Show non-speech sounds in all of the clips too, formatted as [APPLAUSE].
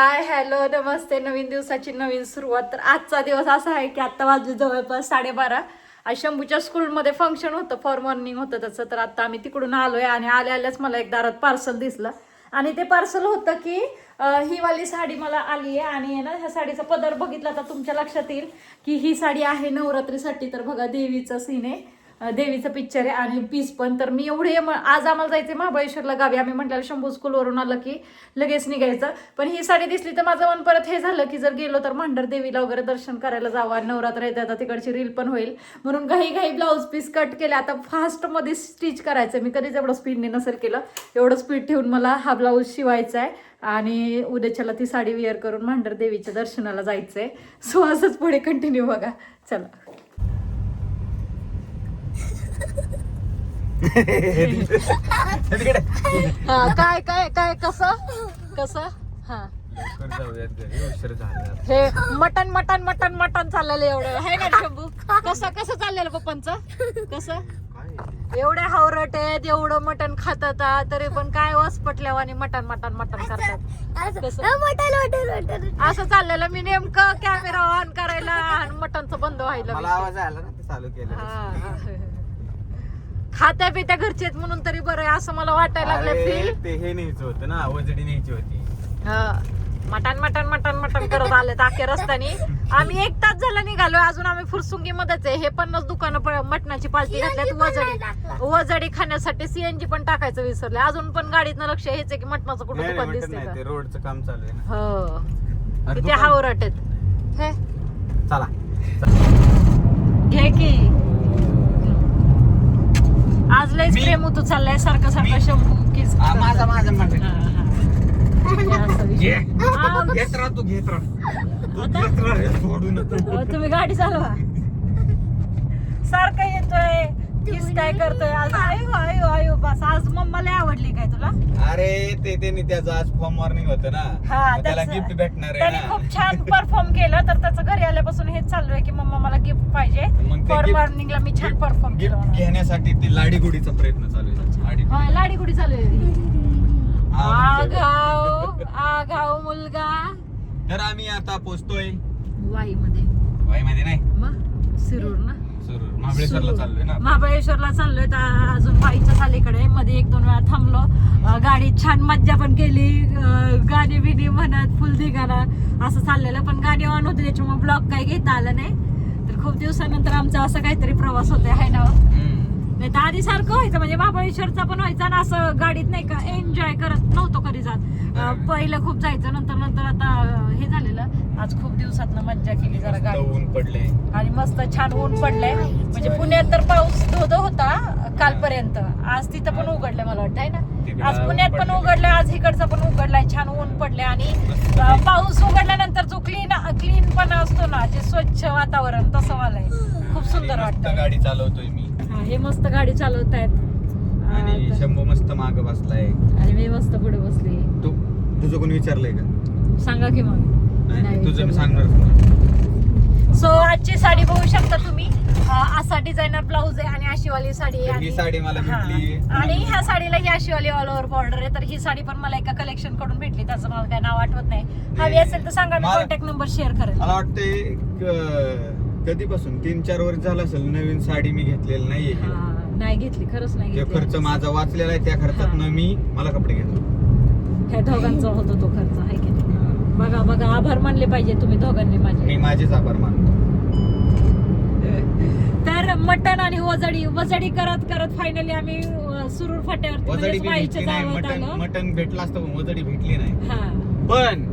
Hi hello नमस्ते नवीन दिवसाची नवीन सुरुवात. तर आजचा दिवस असा आहे की आत्ता वाजले जवळपास साडेबारा. आज शंभूच्या स्कूलमध्ये फंक्शन होतं फॉर मॉर्निंग होतं त्याचं. तर आत्ता आम्ही तिकडून आलो आहे आणि आल्या आल्याच मला एक दारात पार्सल दिसलं. आणि ते पार्सल होतं की ही वाली साडी मला आली आहे आणि आहे ना ह्या साडीचा पदर बघितला तर तुमच्या लक्षात येईल की ही साडी आहे नवरात्रीसाठी. तर बघा देवीचं सीन आहे. देवीचं पिक्चर आहे आणि पीस पण. तर मी एवढे आज आम्हाला जायचं महाबळेश्वरला गावी. आम्ही म्हटलं शंभू स्कूलवरून आलं की लगेच निघायचं. पण ही साडी दिसली तर माझं मन परत हे झालं की जर गेलो तर भांडर देवीला वगैरे दर्शन करायला जावं आणि नवरात्र येते आता तिकडची रील पण होईल. म्हणून घाई घाई ब्लाऊज पीस कट केले. आता फास्टमध्ये स्टिच करायचं मी कधीच एवढं स्पीडने नसेल केलं. एवढं स्पीड ठेवून मला हा ब्लाऊज शिवायचा आहे आणि उद्याच्याला ती साडी वेअर करून मांडर देवीच्या दर्शनाला जायचं आहे सो असंच पुढे कंटिन्यू बघा. चला. हा काय काय काय कसं? कसं? हा. हे मटन मटन मटन मटन चाललेलं एवढं. आहे ना शंभू? कसं कसं चाललेलं पप्पांचं? कसं? एवढे हावरट आहेत एवढं मटन खातात आ, तरी पण काय वस पटल्यावानी मटन मटन मटन करतात. कसं? असं चाललेलं. मी नेमकं कॅमेरा ऑन करायला आणि मटनचं बंद व्हायला मला आवाज आला ना ते चालू केलं. हा. खात्या पित्या घरचे आहेत म्हणून तरी बरं आहे असं मला वाटायला लागलं अरे, फील ते हे न्यायचं होतं ना वजडी न्यायची होती. मटन मटन मटन मटन करत आले अख्ख्या रस्त्याने. आम्ही एक तास झाला निघालो अजून आम्ही फुरसुंगी मध्येच आहे. हे पन्नास दुकानं प- मटणाची पालती घातल्यात वजडी. वजडी खाण्यासाठी सीएनजी पण टाकायचं विसरले. अजून पण गाडीतनं लक्ष हेच आहे की मटणाचं कुठं नाही, दुकान नाही, दिसते मटण नाही, का ते रोडचं काम चालू आहे ना. हो. अरे, किती दुकान- हावरट आहेत. हे. चला. घे की. आज लयच मी- प्रेम तू चाललाय सारखं सारखं मी- शंभू किस आ, माझा माझा माझा असं विषय. आ, घेत राहा तू घेत राहा. तू घेत राहा रे, सोडू नको अहो, तुम्ही गाडी चालवा. सारखं येतोय. किस काय करतोय आज? आयो आयो आयो बस. आज मम्माला आवडली काय तुला? अरे ते त्यांनी त्याचं आज फॉर्म मॉर्निंग होतं ना. हा मग त्याला त्याचं- गिफ्ट भेटणार आहे त्याने ना. खूप छान परफॉर्म केलं तर त्याचं घरी आल्यापासून हेच चालू आहे की मम्मा मला गिफ्ट पाहिजे. मग ते फॉर gift- मॉर्निंगला मी छान परफॉर्म केलं गिफ्ट म्हणून. घेण्यासाठी ते लाडीगुडीचा प्रयत्न चालू आहे. लाडी हा लाडी कुठे चालू आहे. हा, म्हणजे- आगाव आगाव मुलगा. तर आम्ही आता पोहोचतोय वाई मध्ये वाई मध्ये नाही. मग? सिरूर ना? महाबळेश्वरला. चाललोय ना महाबळेश्वरला चाललोय तर अजून वाईच्या सालीकडे. मध्ये एक दोन वेळा थांबलो. अं, गाडीत छान मज्जा पण केली. गाणी बिणी म्हणत फुल धिगाणा असं चाललेलं. पण गाणी ऑन होते त्याच्यामुळे ब्लॉग काही घेता आलं नाही. तर खूप दिवसानंतर आमचा असा काहीतरी प्रवास होतोय हाय ना हम्म. नाही तर आधी सारखं व्हायचं. म्हणजे महाबळेश्वरचा पण व्हायचा आणि असं गाडीत नाही का एन्जॉय करत नव्हतो कधी जात. पहिलं खूप जायचं नंतर नंतर आता हे झालेलं आज खूप दिवसात मज्जा केली जरा गाडी. ऊन पडले आणि मस्त छान ऊन पडलंय. म्हणजे पुण्यात तर पाऊस धोधो होता कालपर्यंत. आज तिथं पण उघडलंय मला वाटतं आहे ना? आज पुण्यात पण. उघडलंय आज इकडचा पण उघडलाय छान ऊन पडले आणि पाऊस उघडल्यानंतर जो क्लीन क्लीन पण असतो ना जे स्वच्छ वातावरण तसं वालंय खूप सुंदर वाटतं. गाडी चालवतोय मी. हे मस्त गाडी चालवत आणि शंभू मस्त माग बसलाय. आणि मी मस्त पुढे बसली. तू तुझं कोणी विचारलंय का? सांगा की मग. नाही, नाही तुझं मी. सांगणार सो आजची साडी बघू शकता तुम्ही. अं, असा डिझायनर ब्लाऊज आहे आणि अशीवाली साडी आहे ही आणि- साडी मला हा. भेटली. आणि ह्या साडीला ही अशीवाली ऑल ओव्हर बॉर्डर आहे. तर ही साडी पण मला एका कलेक्शनकडून भेटली. त्याचं मला काय नाव आठवत नाही. हवी असेल तर सांगा मी मला- कॉन्टॅक्ट नंबर शेअर करेल. मला वाटते कधीपासून? तीन चार वर्ष झालं असेल नवीन साडी मी घेतलेली नाहीये हा, नाही घेतली खरंच नाही घेतली. खर्च माझा वाचलेला आहे त्या खर्चात मी मला कपडे घेतले. ह्या दोघांचा होतो तो खर्च. नाही बघा बघा आभार मानले पाहिजे तुम्ही दोघांनी मी माझे माझेच आभार मानतो. [LAUGHS] तर मटण आणि वजडी वजडी करत करत फायनली आम्ही अं, सुरूर फाट्यावरती वजडी म्हणजेच बी वाईच्या भेटली नाही जागेवर मटन आलो. मटन भेटलं असतं पण वजडी भेटली नाही. हा. पण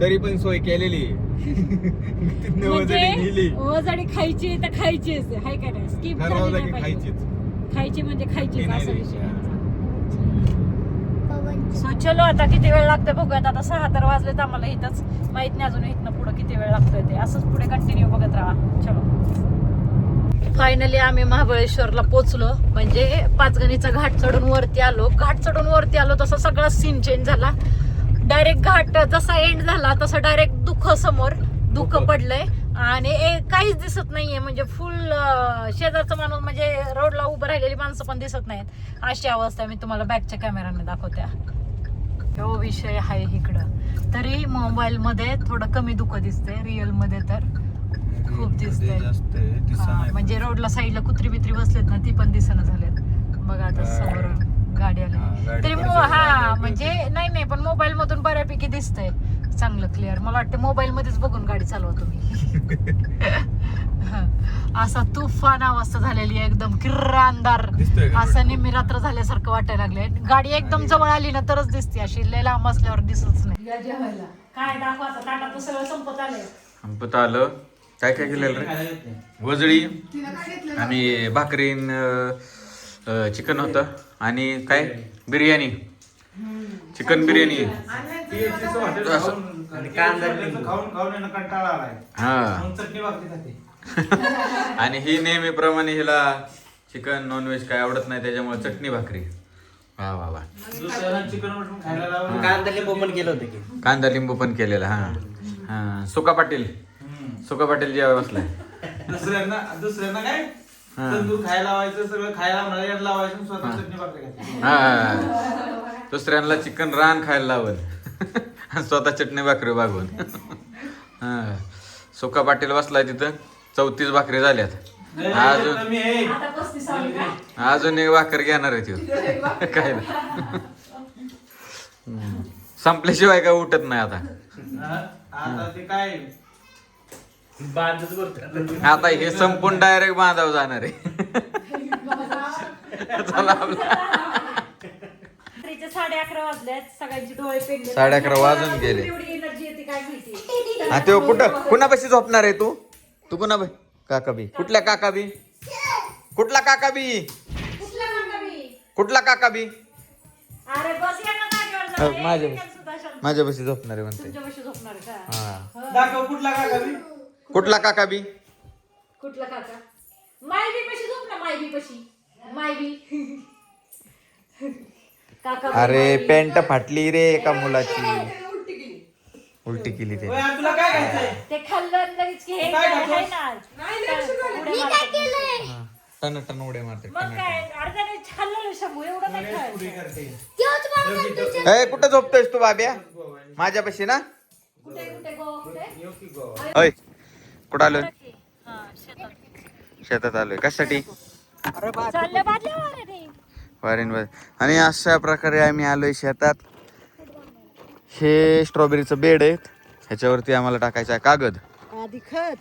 तरी पण सोय केलेली. [LAUGHS] तिथनं वजडी नेली. म्हणजे वजडी खायची तर खायची हाय का नाही? स्किप ठरवलं की खायचीच. खायची म्हणजे खायची ती नाही असा. विषय. सो चलो आता किती वेळ लागतोय बघूयात. आता सहा तर वाजलेत आम्हाला इथंच. माहीत नाही अजून इथनं पुढे किती वेळ लागतोय ते. असंच पुढे कंटिन्यू बघत राहा. चलो. फायनली आम्ही महाबळेश्वरला पोचलो. म्हणजे पाचगणीचा घाट चढून वरती आलो. घाट चढून वरती आलो तसा सगळा सीन चेंज झाला. डायरेक्ट घाट जसा एंड झाला तसं डायरेक्ट दुःख समोर दुःख. पडलंय. आणि काहीच दिसत नाहीये. म्हणजे फुल शेजारचा माणूस म्हणजे रोडला उभं राहिलेली माणसं पण दिसत नाहीत. अशी अवस्था मी तुम्हाला बॅकच्या कॅमेराने दाखवत्या तो विषय आहे इकडं. तरी मोबाईल मध्ये थोडं कमी दुःख दिसतंय रिअलमध्ये तर. खूप दिसतंय. म्हणजे रोडला साईडला कुत्री बित्री बसलेत ना ती पण दिसणं झालेत बघा आता. समोर गाडी आली. तरी हा म्हणजे नाही नाही पण मोबाईल मधून बऱ्यापैकी दिसतंय. चांगलं क्लिअर मला वाटतं मोबाईल मध्येच बघून गाडी चालवा तुम्ही. [LAUGHS] [LAUGHS] असा तुफान अवस्था झालेली आहे एकदम किर्र अंधार दिसतोय का? असं नेहमी रात्र झाल्यासारखं वाटायला लागले गाडी एकदम जवळ आली ना तरच दिसते अशी लय लांब असल्यावर दिसत नाही. काय दाखवा आता ताटात सगळं संपत आलंय. संपत आलं. काय काय केलेलं रे? वजळी आणि भाकरीन चिकन होतं. आणि काय? बिर्याणी. चिकन बिर्याणी. असं. खाऊन खाऊन यानं कंटाळा आलाय. हा. [LAUGHS] आणि ही नेहमीप्रमाणे हिला चिकन नॉनव्हेज काय आवडत नाही त्याच्यामुळे चटणी भाकरी. वा वा वा. कांदा लिंबू पण केलं होतं की. कांदा लिंबू पण केलेला हा. हा. सुका पाटील. सुका पाटील जेव्हा बसलाय. दुसऱ्यांना दुसऱ्यांना काय? हा. तंदूर खायला लावायचं सगळं खायला लावणार याला लावायचं आणि स्वतः चटणी भाकरी खाते हा. दुसऱ्यांना चिकन रान खायला लावल. [LAUGHS] स्वतः चटणी भाकरी बागवून. हा. सुका पाटील बसलाय तिथं. चौतीस भाकरी झाल्यात. अजून मी आता पस्तीस आली का? अजून एक भाकर घेणार आहे त्यो. काय नाही. हम्म. संपल्याशिवाय काय उठत नाही आता. हा, आता ते काय? बांधच करतो आता हे संपून डायरेक्ट बांधाव जाणार आहे. चला आपलं. रात्रीचे साडे अकरा वाजल्यात. सगळ्यांचे डोळे पेटले साडे अकरा वाजून गेले. एवढी एनर्जी येते काय माहिती. हा तो कुठं? कुणापाशी झोपणार आहे तू? तू कुणा काका बी. कुठल्या काका बी? कुठला काका बी? कुठला काका बी? कुठला काका बी? अरे बस या ना जागेवर अ, जाऊ. माझ्या- एक सुद्धा शांत. माझ्यापाशी झोपणार आहे म्हणते तुमच्यापाशी झोपणार आहे का? हा. दाखव कुठला काका बी? कुठला काका मायबी पशी झोप ना मायबी पशी. मायबी [LAUGHS] काका अरे. पॅन्ट फाटली रे एका मुलाची. [LAUGHS] उलटी केली ते ओय, आणि तुला काय खायचंय ते खाल्लं आणि लगेच की हे काय काय खातोस? आहे ना उड्या मारतात. टन टन उड्या मारते मग काय अर्ध्याने खाल्लं शंभू एवढं नाही पुढे खायचं. करते. ए कुठं झोपतोयस तू बाब्या? माझ्यापाशी ना? कुठे कुठे गो? कुठे? कुठं आलोय? हा, शेतात. शेतात आलोय. कशासाठी? वारेन वारे आणि अशा प्रकारे आम्ही आलोय शेतात. हे स्ट्रॉबेरीचं बेड आहे. ह्याच्यावरती आम्हाला टाकायचं आहे कागद. आधी खत.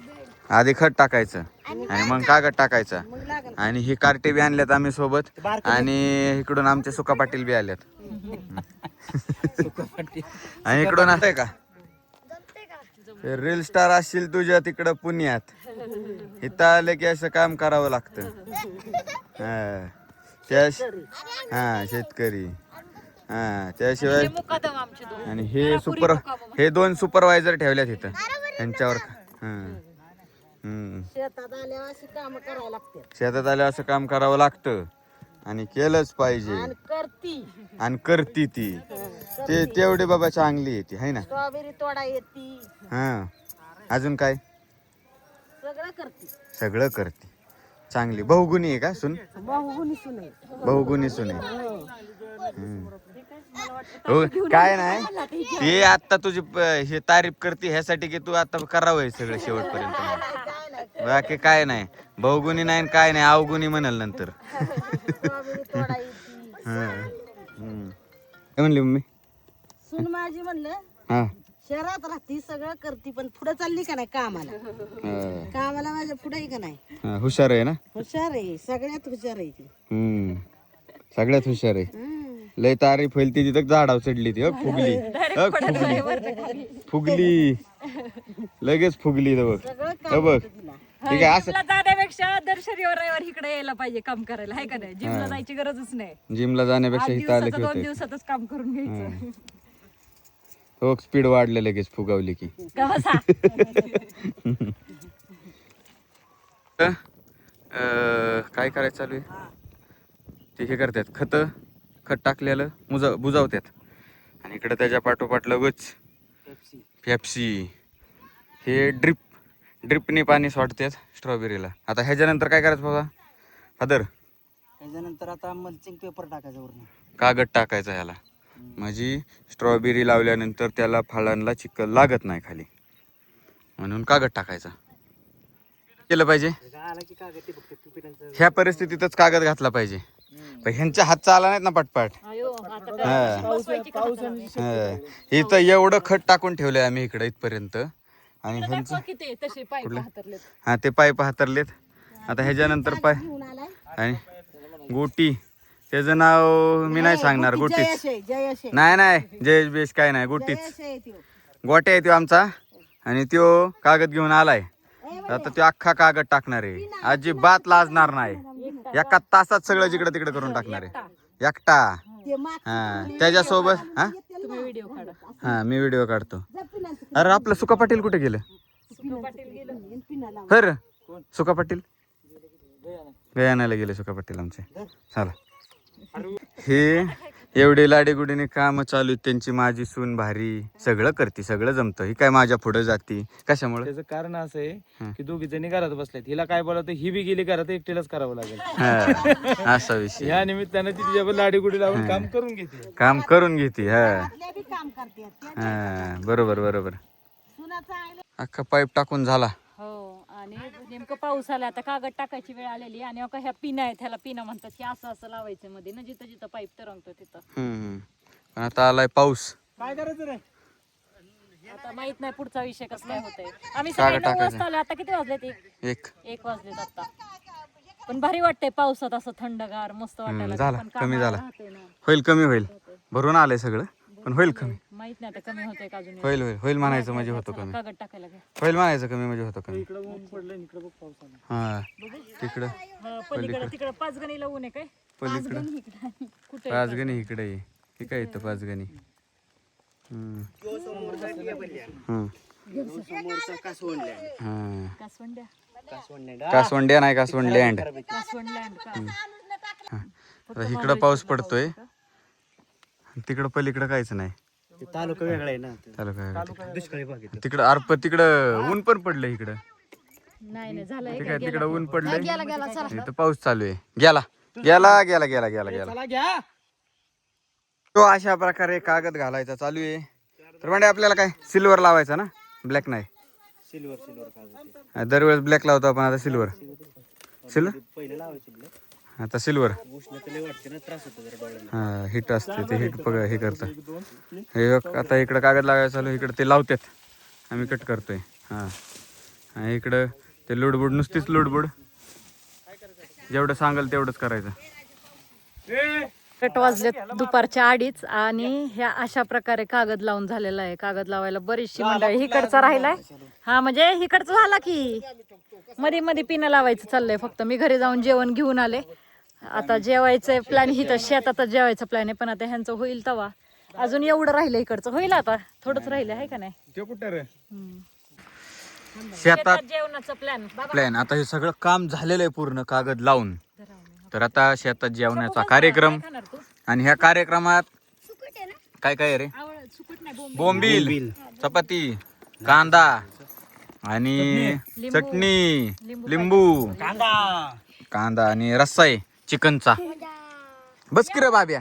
आधी खत टाकायचं. आणि मग कागद टाकायचा. मग लागल. आणि ही कार्टे बी आणल्यात आम्ही सोबत. आणि इकडून आमचे सुका पाटील बी आल्यात. [LAUGHS] आणि इकडून आहे का? रील स्टार असशील तुझ्या तिकडं पुण्यात. इथं आलं की असं काम करावं लागतं. [LAUGHS] हा. त्या हा शेतकरी. हा त्याशिवाय मुकादम आमचे दोन. आणि हे सुपर हे दोन सुपरवायझर ठेवल्यात इथं. त्यांच्यावर हा. हम्म. शेतात आल्यावर अशी काम करायला लागते. शेतात आलं असं काम करावं लागतं. आणि केलंच पाहिजे. आणि करती. आणि करती ती. ते तेवढी बाबा चांगली येते है ना? स्ट्रॉबेरी तोडा येती. हा. अजून काय? सगळं करती. सगळं करते. चांगली. बहुगुणी आहे का सुन? बहुगुणी सुने बहुगुणी सुने हम्म. हो काय नाही. ते आता तुझी प- हे तारीफ करते ह्यासाठी की तू आता करावं हे सगळं शेवटपर्यंत. बाकी काय नाही. बहुगुणी नाही आणि काय नाही. अवगुणी म्हणाल नंतर. [LAUGHS] हा. काय म्हणली मम्मी? सुन माझी म्हणलं हा. शहरात राहती सगळं करती पण पुढे चालली का नाही कामाला? हा. कामाला माझ्या पुढे का नाही? हा, हुशार आहे ना? हुशार आहे सगळ्यात हुशार आहे ती. हम्म. सगळ्यात हुशार आहे. हम्म. लय तारीफ होईल ती तिथं झाडावर चढली ती अग फुगली. अग फुगली. फुगली. लगेच फुगली बघ. सगळं अ काम बघ. येतं तिला. ठीक आहे असं जिमला जाण्यापेक्षा दर शनिवार रविवार इकडे यायला पाहिजे काम करायला हाय का नाही? जिमला जायची गरजच नाही. जिमला जाण्यापेक्षा आठ इथं आलं दिवसाचं की दोन होते दिवसातच काम करून घ्यायचं. हो स्पीड वाढलं लगेच फुगावली की. का बसा अं, काय करायचं चालू आहे? ते हे करतात. खत खत टाकलेलं मुजा बुजावतात. आणि इकडं त्याच्या पाठोपाठ लगच पेप्सी हे ड्रिप ड्रिपने पाणी सोडतात स्ट्रॉबेरीला आता ह्याच्यानंतर काय करायचं बाबा? फादर? त्याच्यानंतर आता मल्चिंग पेपर टाकायचं वरून. कागद टाकायचा ह्याला म्हणजे स्ट्रॉबेरी लावल्यानंतर त्याला फळांना चिखल लागत नाही खाली. म्हणून कागद टाकायचा. केलं पाहिजे? ह्या परिस्थितीतच कागद घातला पाहिजे. पण ह्यांच्या हात चाला नाहीत ना पटपट. इथं एवढं खत टाकून ठेवलंय आम्ही इकडे इथपर्यंत. आणि ह्यांचं हा ते पाय हातरलेत आता ह्याच्यानंतर पाय आणि गोटी. त्याचं नाव मी नाही सांगणार गोटी गोटीच जयश आहे, जयश आहे. नाही नाही जयेश बेश काय नाही गोटीच जयश आहे त्यो. गोट्या आहे तो आमचा. आणि त्यो कागद घेऊन आलाय. आता तो अख्खा कागद टाकणार आहे. अजिबात लाजणार नाही. एका तासात सगळं जिकडे तिकडे करून टाकणार आहे. एकटा. ते हा. त्याच्यासोबत हा? तुम्ही व्हिडिओ काढा. हा मी व्हिडिओ काढतो. अरे आपलं सुका पाटील कुठे गेलं? पाटील गेलं. पिना लाव. खर सुका पाटील? गयानाला गेले सुका पाटील आमचे. चला. हे एवढे लाडीगुडीने काम चालू आहेत. त्यांची माझी सून भारी. सगळं करते सगळं जमतं. ही काय माझ्या पुढे जाती? कशामुळे? त्याचं कारण असं आहे की दोघी जणी घरात बसल्यात. हिला काय बोलावं ही बी गेली घरात एकटीलाच करावं लागेल. असा विषय. या निमित्तानं ती तिच्यावर लाडी गुडी लावून काम करून घेते. काम करून घेते हा. हा बरोबर बरोबर. अख्खा पाईप टाकून झाला. आणि नेमकं पाऊस आला आता कागद टाकायची वेळ आलेली आणि अका ह्या पिना आहेत ह्याला पिना म्हणतात की असं असं लावायचं मध्ये. ना जिथं जिथं पाईप तरंगतो तिथं. हम्म, हम्म. पण आता आलाय पाऊस. काय करायचं रे? आता माहीत नाही पुढचा विषय कसं काय होतंय. आम्ही कागद सकाळी नऊ टाकायचं. वाजता आलो. आता किती वाजले ते एक. एक वाजलेत आता. पण भारी वाटतंय पावसात असं थंडगार मस्त वाटायला. झाला, पण कमी झाला. राहतोय ना. होईल कमी होईल. भरून आलंय सगळं. पण होईल कमी. माहीत नाही आता कमी होतंय का अजून होईल होईल. होईल म्हणायचं म्हणजे होतं कमी. कागद टाकायला घ्या. होईल म्हणायचं कमी म्हणजे होतं कमी. इकडं ऊन पडलं इकडं बघ पाऊस आला हा तिकडं. हा, पलीकडे तिकडे. पाच गणीला ऊन आहे काय? पलीकडं. कुठे पाचगणी इकडे आहे. हे काय येतं पाचगणी. हम्म. हम्म. हा. कासवंड्या. कासवंड्या नाही कासवंड लँड कासवंड लँड का? आता इकडं पाऊस पडतोय. तिकडं पलीकडं काहीच नाही. तालुका वेगळा आहे ना. तालुका दुष्काळी भाग आहे तिकडं अर्प तिकडं ऊन पण पडलं इकडं. नाही नाही झालंय ते काय तिकडं ऊन पडलंय? इथं पाऊस चालू आहे. गेला. गेला गेला गेला गेला गेला. चला घ्या. तो अशा प्रकारे कागद घालायचा चालू आहे. तर म्हणजे आपल्याला काय सिल्वर लावायचा ना? ब्लॅक नाही. सिल्वर सिल्वर हा, दरवेळेस ब्लॅक लावतो आपण आता सिल्वर. सिल्वर. पहिले लावायचे आता सिल्वर उष्णता लय वाटते ना त्रास होतो जरा डोळ्याला. हा हिट असते ते हिट बघ हे करतं. हे बघ, आता इकडं कागद लावायचं चालू आहे, इकडं ते लावतात. आम्ही कट करतोय. हा. आणि इकडं ते लोडबुड नुसतीच लोडबुड जेवढं सांगाल तेवढंच करायचं. आठ वाजलेत दुपारच्या अडीच आणि ह्या अशा प्रकारे कागद लावून झालेला आहे. कागद लावायला बरीचशी मंडळी हिकडचा राहिलाय. हा म्हणजे हिकडचा झाला की. मध्ये मध्ये पिणं लावायचं चाललंय फक्त. मी घरी जाऊन जेवण घेऊन आले. आता जेवायचं प्लॅन ही तर शेतातच जेवायचं प्लॅन आहे पण आता ह्यांचं होईल तवा. अजून एवढं राहिलं इकडचं. होईल आता. थोडंच राहिलं आहे का नाही? ते कुठं रे? हम्म. शेतात शेतात जेवणाचं प्लॅन प्लॅन आता हे सगळं काम झालेलं आहे पूर्ण कागद लावून. तर आता शेतात जेवणाचा कार्यक्रम. खाणार तू? आणि ह्या कार्यक्रमात काय काय आहे रे? आवड सुकट नाही बोंब बोंबील चपाती कांदा आणि चटणी. लिंबू. कांदा आणि रस्सा आहे. चिकनचा. बस की रे बाब्या.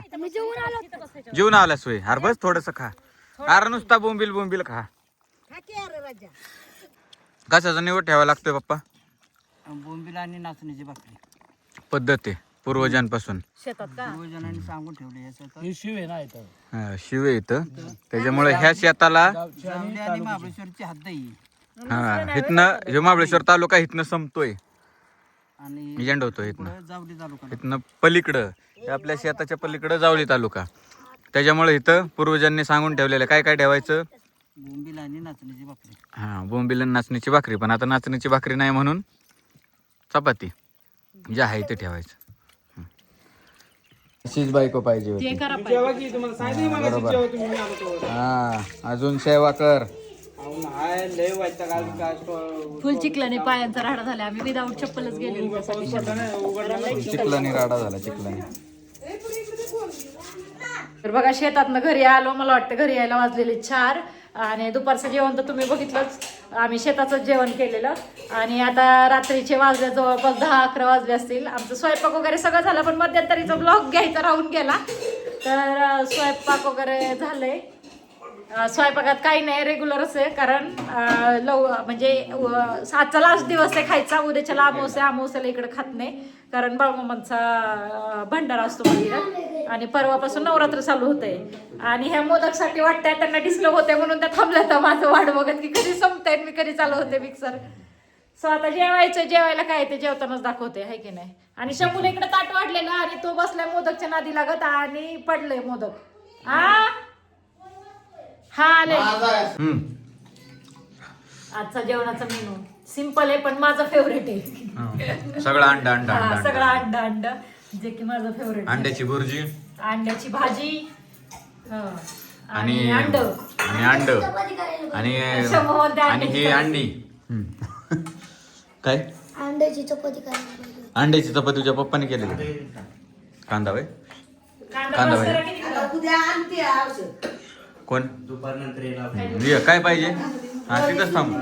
जेवून आलास होय. अरे बस थोडस खा. अरे नुसता बोंबील बोंबील खा. खा की अरे राजा कशाचा निवड ठेवावा लागतोय पप्पा? बोंबीला आणि नाचणीची भाकरी. पद्धत आहे पूर्वजांपासून. शेतात का? जणांनी सांगून ठेवले याचं ही शिव आहे ना इथं. हा, शिव त्याच्यामुळे ह्या शेताला आणि महाबळेश्वरची हद्दही हा इथनं हे महाबळेश्वर तालुका इथनं संपतोय. आणि झेंडवतो इथनं. पुढं जावली तालुका. इथनं पलीकडं हे आपल्या शेताच्या पलीकडं जावली तालुका. त्याच्यामुळे इथं पूर्वजांनी सांगून ठेवलेलं काय काय ठेवायचं? बोंबीला आणि नाचणीची भाकरी. हा बोंबील आणि नाचणीची भाकरी. पण आता नाचणीची भाकरी नाही म्हणून चपाती जे आहे ते ठेवायचं. अशीच बायको पाहिजे होती. तेव्हा. हा अजून सेवा कर. फुल चिखलाने पायांचा राडा झाला आम्ही विदाऊट चप्पलच गेलेलो. शेतात. चिखलानी राडा झाला चिखलानी. तर बघा शेतातनं घरी आलो मला वाटतं घरी यायला वाजलेले चार. आणि दुपारचं जेवण तर तुम्ही बघितलंच. आम्ही शेताचं जेवण केलेलं. आणि आता रात्रीचे वाजले जवळपास दहा अकरा वाजले असतील. आमचं स्वयंपाक वगैरे सगळं झालं पण मध्यंतरीचा ब्लॉग घ्यायचा राहून गेला. तर स्वयंपाक वगैरे झालंय. स्वयंपाकात काही नाही रेग्युलरच आहे. कारण लव म्हणजे आजचा लास्ट दिवस आहे खायचा. उद्याच्याला अमावस्या आमोसेला इकडे खात नाही. कारण बाळमामांचा भंडारा असतो मंदिरात. आणि परवापासून नवरात्र चालू होतंय. आणि ह्या मोदकसाठी वाटतंय त्यांना डिस्टर्ब होते म्हणून त्या थांबल्या तर माझं वाट बघत की कधी संपताय मी कधी चालू होते मिक्सर सो आता जेवायचं जेवायला काय ते जेवतानाच दाखवते आहे की नाही? आणि शंभूने इकडे ताट वाढलेलं आणि तो बसलाय मोदकच्या नादी लागत आणि पडलंय मोदक. आ? हा आले. हम्म. आजचा जेवणाचा मेनू सिंपल आहे पण माझं फेवरेट आहे. हा. सगळं अंडा अंडा हा, अंडा सगळं अंडा. अंड अंड. जे की माझं फेवरेट अंड्याची भुर्जी. अंड्याची भाजी. हं. आणि आणि अंड. आणि अंड. आणि शंभर आणि ही अंडी. हम्म. काय? अंड्याची चपाती करायला पाहिजे अंड्याची चपाती तुझ्या पप्पाने केलेली कांदा वय कांदा कांदा मसाला भाजी. किती किलो? उद्या आणते औषध. कोण. ये, काय पाहिजे हा तिथंच थांब.